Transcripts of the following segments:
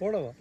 പോണവാ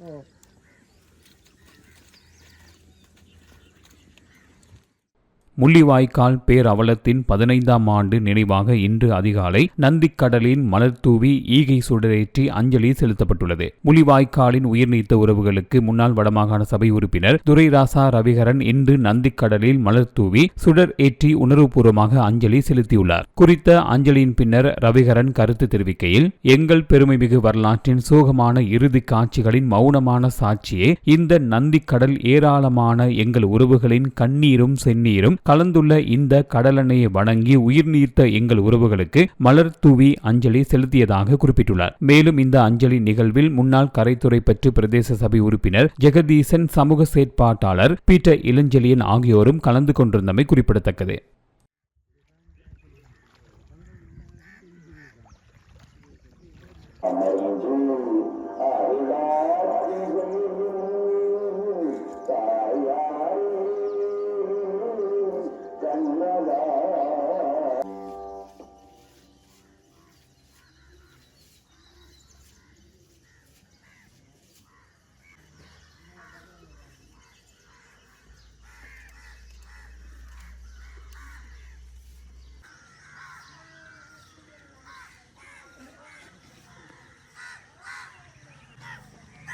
முள்ளிவாய்க்கால் பேரவலத்தின் பதினைந்தாம் ஆண்டு நினைவாக இன்று அதிகாலை நந்திக்கடலின் மலர் தூவி ஈகை சுடரேற்றி அஞ்சலி செலுத்தப்பட்டுள்ளது. முள்ளிவாய்க்காலின் உயிர்நீத்த உறவுகளுக்கு முன்னாள் வடமாகாண சபை உறுப்பினர் துரைராசா ரவிகரன் இன்று நந்திக்கடலில் மலர் தூவி சுடர் ஏற்றி உணர்வுபூர்வமாக அஞ்சலி செலுத்தியுள்ளார். குறித்த அஞ்சலியின் பின்னர் ரவிகரன் கருத்து தெரிவிக்கையில் எங்கள் பெருமைமிகு வரலாற்றின் சோகமான இறுதி காட்சிகளின் மௌனமான சாட்சியே இந்த நந்திக்கடல் ஏராளமான எங்கள் உறவுகளின் கண்ணீரும் செந்நீரும் கலந்துள்ள இந்த கடலெண்ணையை வணங்கி உயிர் நீர்த்த எங்கள் உறவுகளுக்கு மலர் தூவி அஞ்சலி செலுத்தியதாக குறிப்பிட்டுள்ளார். மேலும் இந்த அஞ்சலி நிகழ்வில் முன்னாள் கரைத்துறை பெற்று பிரதேச சபை உறுப்பினர் ஜெகதீசன் சமூக செயற்பாட்டாளர் பீட்டர் இளஞ்செலியன் ஆகியோரும் கலந்து கொண்டிருந்தமை குறிப்பிடத்தக்கது. அமர்ந்தும்